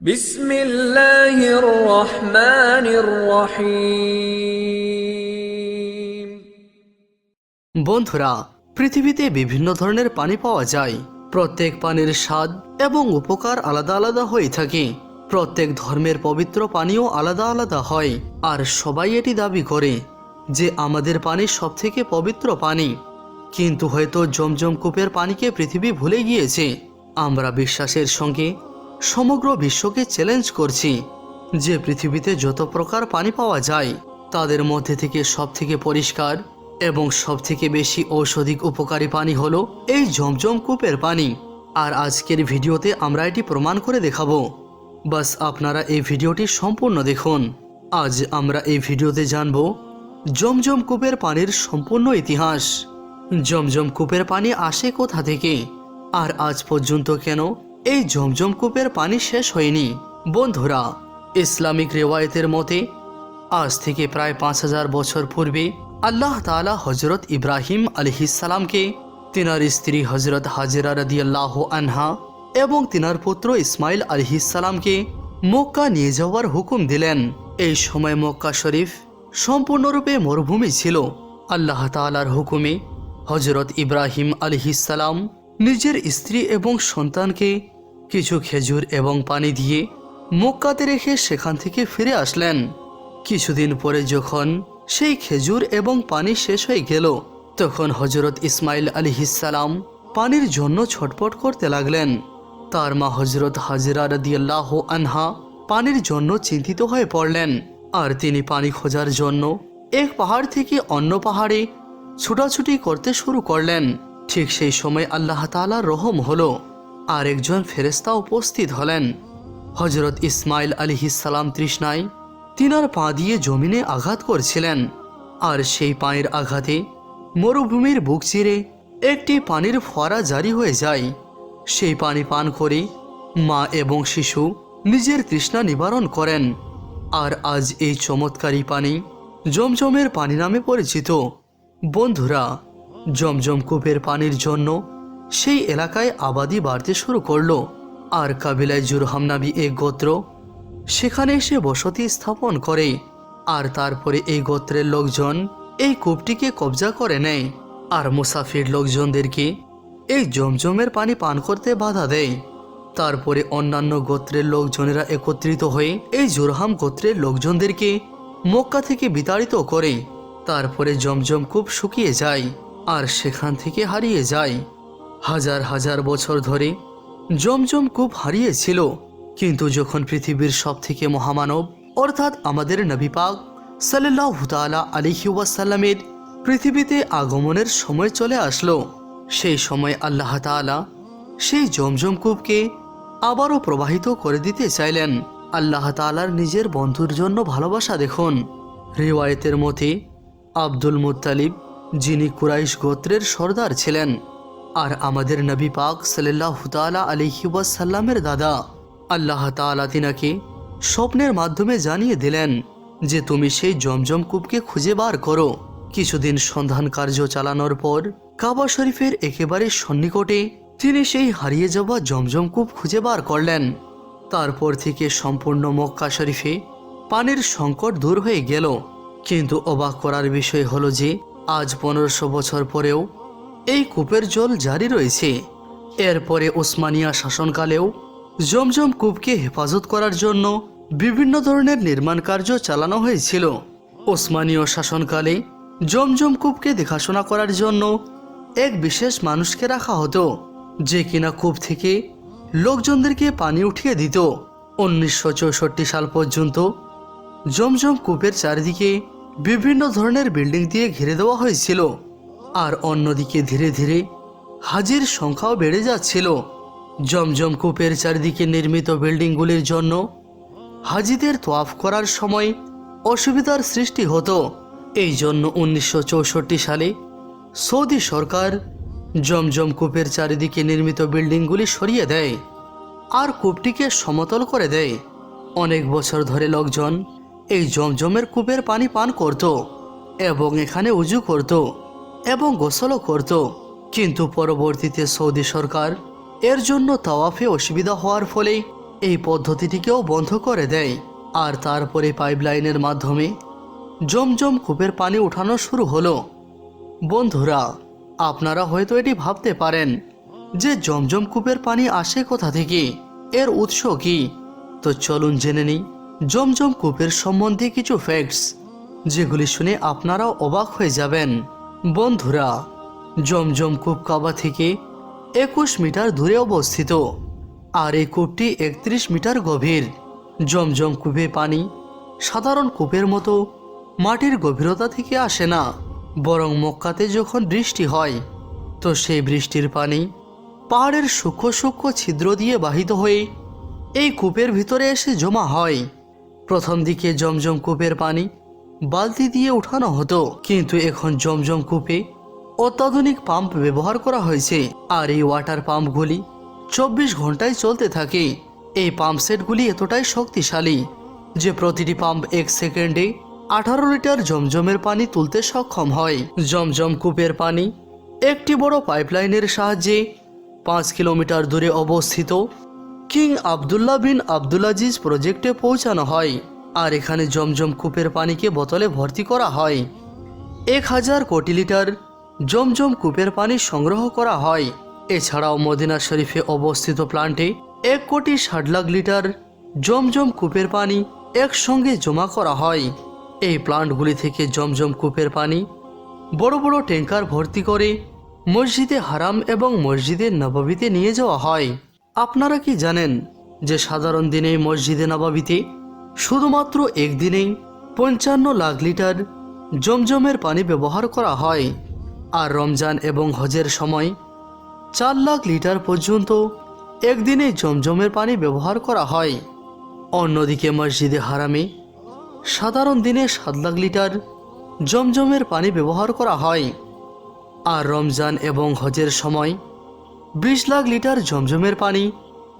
বিসমিল্লাহির বন্ধুরা, পৃথিবীতে বিভিন্ন ধরনের পানি পাওয়া যায়। প্রত্যেক পানির স্বাদ এবং উপকার আলাদা আলাদা হয়ে থাকে। প্রত্যেক ধর্মের পবিত্র পানিও আলাদা আলাদা হয়, আর সবাই এটি দাবি করে যে আমাদের পানি সবথেকে পবিত্র পানি। কিন্তু হয়তো জমজম কূপের পানিকে পৃথিবী ভুলে গিয়েছে। আমরা বিশ্বাসের সঙ্গে সমগ্র বিশ্বকে চ্যালেঞ্জ করছি। যে পৃথিবীতে যত প্রকার পানি পাওয়া যায়, তাদের মধ্যে থেকে সবথেকে পরিষ্কার এবং সবথেকে বেশি ঔষধিক উপকারী পানি হলো এই জমজম কূপের পানি। আর আজকের ভিডিওতে আমরা এটি প্রমাণ করে দেখাবো। বাস আপনারা এই ভিডিওটি সম্পূর্ণ দেখুন। আজ আমরা এই ভিডিওতে জানব জমজম কূপের পানির সম্পূর্ণ ইতিহাস। জমজম কূপের পানি আসে কোথা থেকে? আর আজ পর্যন্ত কেন এই জমজম কূপের পানি শেষ হয়নি। বন্ধুরা, ইসলামিক রেওয়ায়তের মতে, আজ থেকে প্রায় পাঁচ হাজার বছর পূর্বে আল্লাহ তাআলা হজরত ইব্রাহিম আলহিসালামকে তিনার স্ত্রী হজরত হাজরা রদিয়াল্লাহ আনহা এবং তিনার পুত্র ইসমাইল আলহিসালামকে মক্কা নিয়ে যাওয়ার হুকুম দিলেন। এই সময় মক্কা শরীফ সম্পূর্ণরূপে মরুভূমি ছিল। আল্লাহ তাআলার হুকুমে হজরত ইব্রাহিম আলহিসাল্লাম নিজের স্ত্রী এবং সন্তানকে কিছু খেজুর এবং পানি দিয়ে মক্কাতে রেখে সেখান থেকে ফিরে আসলেন। কিছুদিন পরে যখন সেই খেজুর এবং পানি শেষ হয়ে গেল, তখন হজরত ইসমাইল আলিহিসাল্লাম পানির জন্য ছটপট করতে লাগলেন। তার মা হজরত হাজিরা রদিয়াল্লাহ আনহা পানির জন্য চিন্তিত হয়ে পড়লেন আর তিনি পানি খোঁজার জন্য এক পাহাড় থেকে অন্য পাহাড়ে ছুটাছুটি করতে শুরু করলেন। ঠিক সেই সময় আল্লাহ তাআলার রহম হলো। আর একজন ফেরেস্তা উপস্থিত হলেন। হজরত ইসমাইল আলিহিসাল্লাম তৃষ্ণায় তিনার পা দিয়ে জমিনে আঘাত করছিলেন। আর সেই পায়ের আঘাতে মরুভূমির বুক চিরে একটি পানির ফোয়ারা জারি হয়ে যায়। সেই পানি পান করে মা এবং শিশু নিজের তৃষ্ণা নিবারণ করেন। আর আজ এই চমৎকারী পানি জমজমের পানি নামে পরিচিত। বন্ধুরা, জমজম কূপের পানির জন্য সেই এলাকায় আবাদি বাড়তে শুরু করল। আর কাবিলায় জুরহাম নাবি এক গোত্র, সেখানে এসে বসতি স্থাপন করে। আর তারপরে এই গোত্রের লোকজন এই কূপটিকে কবজা করে নেয়। আর মুসাফির লোকজনদেরকে এই জমজমের পানি পান করতে বাধা দেয়। তারপরে অন্যান্য গোত্রের লোকজনেরা একত্রিত হয়ে এই জোরহাম গোত্রের লোকজনদেরকে মক্কা থেকে বিতাড়িত করে। তারপরে জমজম কূপ শুকিয়ে যায় আর সেখান থেকে হারিয়ে যায়। হাজার হাজার বছর ধরে জমজম কূপ হারিয়েছিল। কিন্তু যখন পৃথিবীর সব থেকে মহামানব, অর্থাৎ আমাদের নবী পাক সাল্লাহ তালা আলিহি ওয়াসাল্লামের পৃথিবীতে আগমনের সময় চলে আসলো, সেই সময় আল্লাহ তাআলা সেই জমজম কূপকে আবারও প্রবাহিত করে দিতে চাইলেন। আল্লাহ তাআলার নিজের বন্ধুর জন্য ভালোবাসা দেখুন। রিওয়ায়েতের মতে, আব্দুল মুত্তালিব, যিনি কুরাইশ গোত্রের সর্দার ছিলেন আর আমাদের নবী পাক সাল্লাহ তালা আলহি ওয়াসাল্লামের দাদা। আল্লাহ তাআলা তিনাকে স্বপ্নের মাধ্যমে জানিয়ে দিলেন যে তুমি সেই জমজম কূপকে খুঁজে বার করো। কিছুদিন সন্ধান কার্য চালানোর পর কাবা শরীফের একেবারে সন্নিকটে তিনি সেই হারিয়ে যাওয়া জমজম কূপ খুঁজে বার করলেন। তারপর থেকে সম্পূর্ণ মক্কা শরীফে পানির সংকট দূর হয়ে গেল। কিন্তু অবাক করার বিষয় হলো যে আজ পনেরোশো বছর পরেও এই কূপের জল জারি রয়েছে। এরপরে ওসমানিয়া শাসনকালেও জমজম কূপকে হেফাজত করার জন্য বিভিন্ন ধরনের নির্মাণ কার্য চালানো হয়েছিল। ওসমানীয় শাসনকালে জমজম কূপকে দেখাশোনা করার জন্য এক বিশেষ মানুষকে রাখা হতো, যে কিনা কূপ থেকে লোকজনদেরকে পানি উঠিয়ে দিত। উনিশশো চৌষট্টি সাল পর্যন্ত জমজম কূপের চারিদিকে বিভিন্ন ধরনের বিল্ডিং দিয়ে ঘিরে দেওয়া হয়েছিল। অন্যদিকে ধীরে ধীরে হাজির সংখ্যাও বেড়ে যাচ্ছিল। জমজম কূপের চারিদিকে নির্মিত বিল্ডিংগুলির জন্য হাজিদের তোয়াফ করার সময় অসুবিধার সৃষ্টি হতো। এই জন্য উনিশশো চৌষট্টি সালে সৌদি সরকার জমজম কূপের চারিদিকে নির্মিত বিল্ডিংগুলি সরিয়ে দেয় আর কূপটিকে সমতল করে দেয়। অনেক বছর ধরে লোকজন এই জমজমের কূপের পানি পান করত এবং এখানে উজু করত। এবং গোসলও করত। কিন্তু পরবর্তীতে সৌদি সরকার এর জন্য তাওয়াফে অসুবিধা হওয়ার ফলে এই পদ্ধতিটিকেও বন্ধ করে দেয়। আর তারপরে পাইপলাইনের মাধ্যমে জমজম কূপের পানি উঠানো শুরু হলো। বন্ধুরা, আপনারা হয়তো এটি ভাবতে পারেন যে জমজম কূপের পানি আসে কোথা থেকে? এর উৎস কি? তো চলুন জেনে নিই জমজম কূপের সম্বন্ধে কিছু ফ্যাক্টস যেগুলি শুনে আপনারাও অবাক হয়ে যাবেন। বন্ধুরা, জমজম কূপ কাবা থেকে একুশ মিটার দূরে অবস্থিত আর এই কূপটি একত্রিশ মিটার গভীর। জমজম কূপে পানি সাধারণ কূপের মতো মাটির গভীরতা থেকে আসে না, বরং মক্কাতে যখন বৃষ্টি হয়, তো সেই বৃষ্টির পানি পাহাড়ের সূক্ষ্ম সূক্ষ্ম ছিদ্র দিয়ে বাহিত হয়ে এই কূপের ভিতরে এসে জমা হয়। প্রথম দিকে জমজম কূপের পানি বালতি দিয়ে উঠানো হতো, কিন্তু এখন জমজম কূপে অত্যাধুনিক পাম্প ব্যবহার করা হয়েছে আর এই ওয়াটার পাম্পগুলি চব্বিশ ঘন্টায় চলতে থাকে। এই পাম্প সেটগুলি এতটাই শক্তিশালী যে প্রতিটি পাম্প এক সেকেন্ডে আঠারো লিটার জমজমের পানি তুলতে সক্ষম হয়। জমজম কূপের পানি একটি বড় পাইপলাইনের সাহায্যে পাঁচ কিলোমিটার দূরে অবস্থিত কিং আবদুল্লাহ বিন আবদুল্লাজিজ প্রজেক্টে পৌঁছানো হয়। আর এখানে জমজম কূপের পানিকে বোতলে ভর্তি করা হয়। এক হাজার কোটি লিটার জমজম কূপের পানি সংগ্রহ করা হয়। এছাড়াও মদিনা শরীফে অবস্থিত প্লান্টে এক কোটি ষাট লাখ লিটার জমজম কূপের পানি একসঙ্গে জমা করা হয়। এই প্লান্টগুলি থেকে জমজম কূপের পানি বড় বড় ট্যাঙ্কার ভর্তি করে মসজিদে হারাম এবং মসজিদে নবাবিতে নিয়ে যাওয়া হয়। আপনারা কি জানেন যে সাধারণ দিনে মসজিদে নবাবিতে শুধুমাত্র একদিনেই পঞ্চান্ন লাখ লিটার জমজমের পানি ব্যবহার করা হয়। আর রমজান এবং হজের সময় চার লাখ লিটার পর্যন্ত একদিনে জমজমের পানি ব্যবহার করা হয়। অন্যদিকে মসজিদে হারামে সাধারণ দিনে সাত লাখ লিটার জমজমের পানি ব্যবহার করা হয়। আর রমজান এবং হজের সময় বিশ লাখ লিটার জমজমের পানি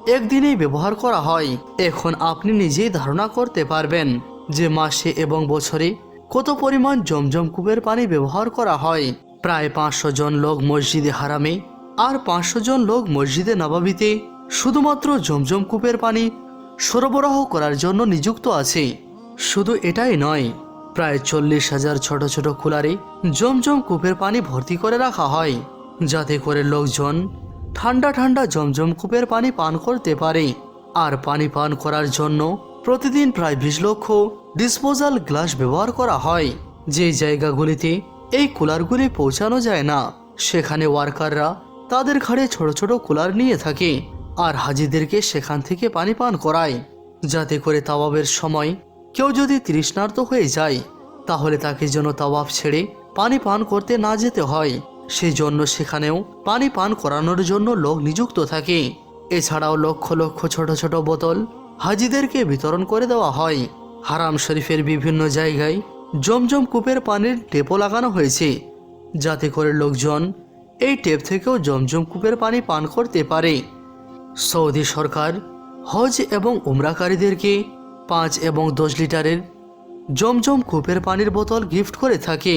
একদিনেই ব্যবহার করা হয়। এখন আপনি নিজেই ধারণা করতে পারবেন যে মাসে এবং বছরে কত পরিমাণ জমজম কূপের পানি ব্যবহার করা হয়। প্রায় পাঁচশো জন লোক মসজিদে হারামে আর পাঁচশো জন লোক মসজিদে নবাবিতে শুধুমাত্র জমজম কূপের পানি সরবরাহ করার জন্য নিযুক্ত আছে। শুধু এটাই নয়, প্রায় চল্লিশ হাজার ছোট ছোট কুলারে জমজম কূপের পানি ভর্তি করে রাখা হয়। যাতে করে লোকজন ঠান্ডা ঠান্ডা জমজম কূপের পানি পান করতে পারে। আর পানি পান করার জন্য প্রতিদিন প্রায় বিশ লক্ষ ডিসপোজাল গ্লাস ব্যবহার করা হয়। যে জায়গাগুলিতে এই কুলারগুলি পৌঁছানো যায় না, সেখানে ওয়ার্কাররা তাদের ঘাড়ে ছোট ছোট কুলার নিয়ে থাকে আর হাজিদেরকে সেখান থেকে পানি পান করায়। যাতে করে তাওয়াবের সময় কেউ যদি তৃষ্ণার্ত হয়ে যায়, তাহলে তাকে যেন তাওয়াব ছেড়ে পানি পান করতে না যেতে হয়। সেই জন্য সেখানেও পানি পান করানোর জন্য লোক নিযুক্ত থাকে। এছাড়াও লক্ষ লক্ষ ছোট ছোট বোতল হাজিদেরকে বিতরণ করে দেওয়া হয়। হারাম শরীফের বিভিন্ন জায়গায় জমজম কূপের পানির টেপও লাগানো হয়েছে। যাতে করে লোকজন এই টেপ থেকেও জমজম কূপের পানি পান করতে পারে। সৌদি সরকার হজ এবং উমরাকারীদেরকে পাঁচ এবং দশ লিটারের জমজম কূপের পানির বোতল গিফট করে থাকে।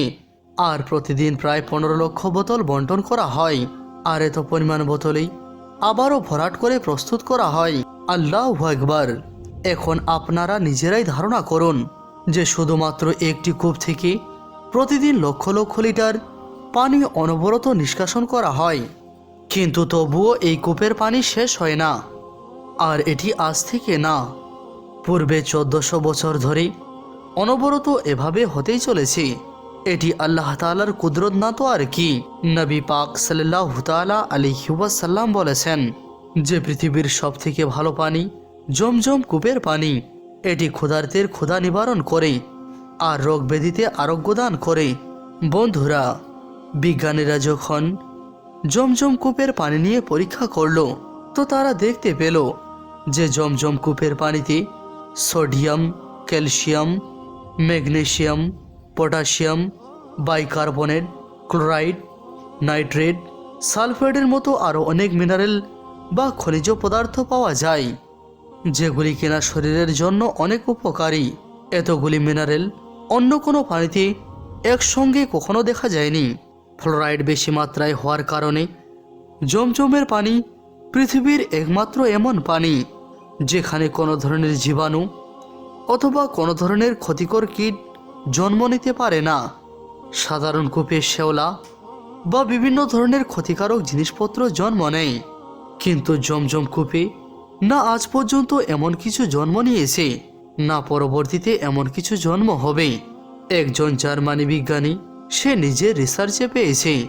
আর প্রতিদিন প্রায় পনেরো লক্ষ বোতল বন্টন করা হয়। আর এত পরিমাণ বোতলেই আবারও ভরাট করে প্রস্তুত করা হয়। আল্লাহ একবার এখন আপনারা নিজেরাই ধারণা করুন যে শুধুমাত্র একটি কূপ থেকে প্রতিদিন লক্ষ লক্ষ লিটার পানি অনবরত নিষ্কাশন করা হয়। কিন্তু তবুও এই কূপের পানি শেষ হয় না। আর এটি আজ থেকে না। পূর্বে চোদ্দশো বছর ধরে অনবরত এভাবে হতেই চলেছে। এটি আল্লাহ তালার কুদরত না তো আর কি? নবী পাক সাল্লাহ তালা সাল্লাম বলেছেন, যে পৃথিবীর সব থেকে ভালো পানি জমজম কূপের পানি, এটি ক্ষুধার্তের ক্ষুধা নিবারণ করে আর রোগ ব্যাধিতে আরোগ্য দান করে। বন্ধুরা, বিজ্ঞানীরা যখন জমজম কূপের পানি নিয়ে পরীক্ষা করল, তো তারা দেখতে পেল যে জমজম কূপের পানিতে sodium, calcium, magnesium potassium, bicarbonate, chloride, nitrate সালফেটের মতো আরও অনেক মিনারেল বা খনিজ পদার্থ পাওয়া যায়, যেগুলি কিনা শরীরের জন্য অনেক উপকারী। এতগুলি মিনারেল অন্য কোনো পানিতে একসঙ্গে কখনো দেখা যায়নি। ফ্লোরাইড বেশি মাত্রায় হওয়ার কারণে জমজমের পানি পৃথিবীর একমাত্র এমন পানি, যেখানে কোনো ধরনের জীবাণু অথবা কোনো ধরনের ক্ষতিকর কীট জন্ম নিতে পারে না। সাধারণ কূপের শ্যাওলা বা বিভিন্ন ধরনের ক্ষতিকারক জিনিসপত্র জন্ম নেয়। কিন্তু জমজম কূপে না আজ পর্যন্ত এমন কিছু জন্ম নিয়েছে, না পরবর্তীতে এমন কিছু জন্ম হবে। একজন জার্মানি বিজ্ঞানী সে নিজের রিসার্চে পেয়েছে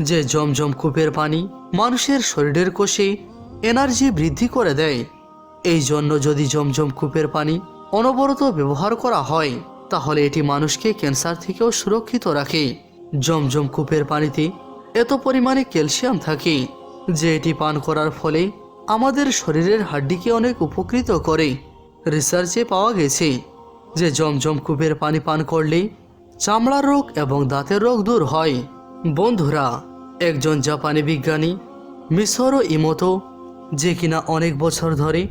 যে জমজম কূপের পানি মানুষের শরীরের কোষে এনার্জি বৃদ্ধি করে দেয়। এই জন্য যদি জমজম কূপের পানি অনবরত ব্যবহার করা হয় তাহলে এটি মানুষকে ক্যান্সার থেকেও সুরক্ষিত রাখে। জমজম কূপের পানিতে এত পরিমাণে ক্যালসিয়াম থাকে যে এটি পান করার ফলে আমাদের শরীরের হাড্ডিকে অনেক উপকৃত করে। রিসার্চে পাওয়া গেছে যে জমজম কূপের পানি পান করলে চামড়ার রোগ এবং দাঁতের রোগ দূর হয়। বন্ধুরা, একজন জাপানি বিজ্ঞানী মিশর ইমোতো, যে কিনা অনেক বছর ধরে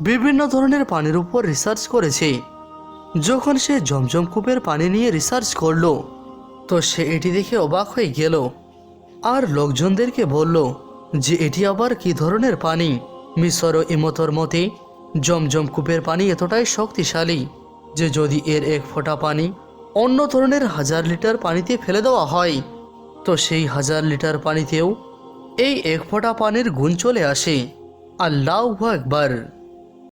বিভিন্ন ধরনের পানির উপর রিসার্চ করেছে যখন সে জমজম কূপের পানি নিয়ে রিসার্চ করল, তো সে এটি দেখে অবাক হয়ে গেল। আর লোকজনদেরকে বলল যে এটি আবার কি ধরনের পানি? মিশর ও ইমতর মতে, জমজম কূপের পানি এতটাই শক্তিশালী যে যদি এর এক ফোঁটা পানি অন্য ধরনের হাজার লিটার পানিতে ফেলে দেওয়া হয়, তো সেই হাজার লিটার পানিতেও এই এক ফোঁটা পানির গুণ চলে আসে। আল্লাহ একবার